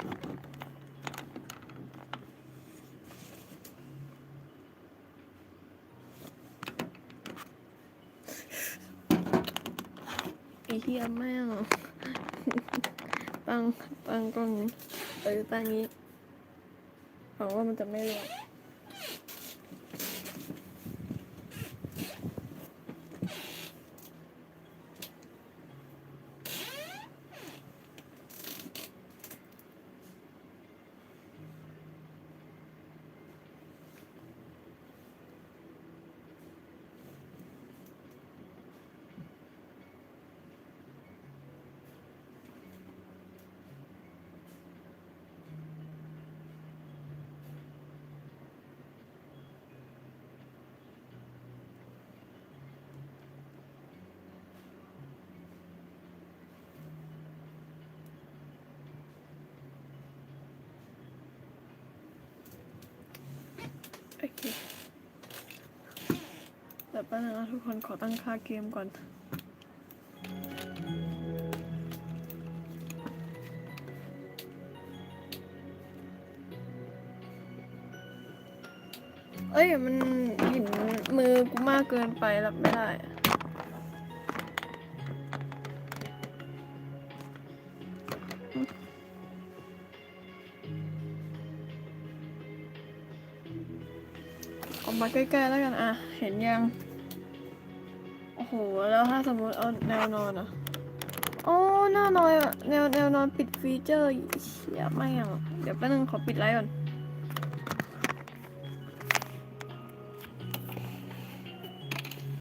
ไอเหี้ยแม่งตั้งตั้งกล้องนี้เออตั้งนี้หวังว่ามันจะไม่รวน ดี๋ยวแป๊บนึงนะทุกคนขอตั้งค่าเกมก่อนเอ้ยมันห็นมือกูมากเกินไปรับไม่ได้อออกมาใกล้ๆแล้วกันอะ เห็นยัง โอ้โหแล้วถ้าสมมติเอาแนวนอนอะโอ้หน้านอนอะแนวแนวนอนปิดฟีเจอร์เชี่ยไม่อะเดี๋ยวแป๊บนึงขอปิดไลน์ก่อน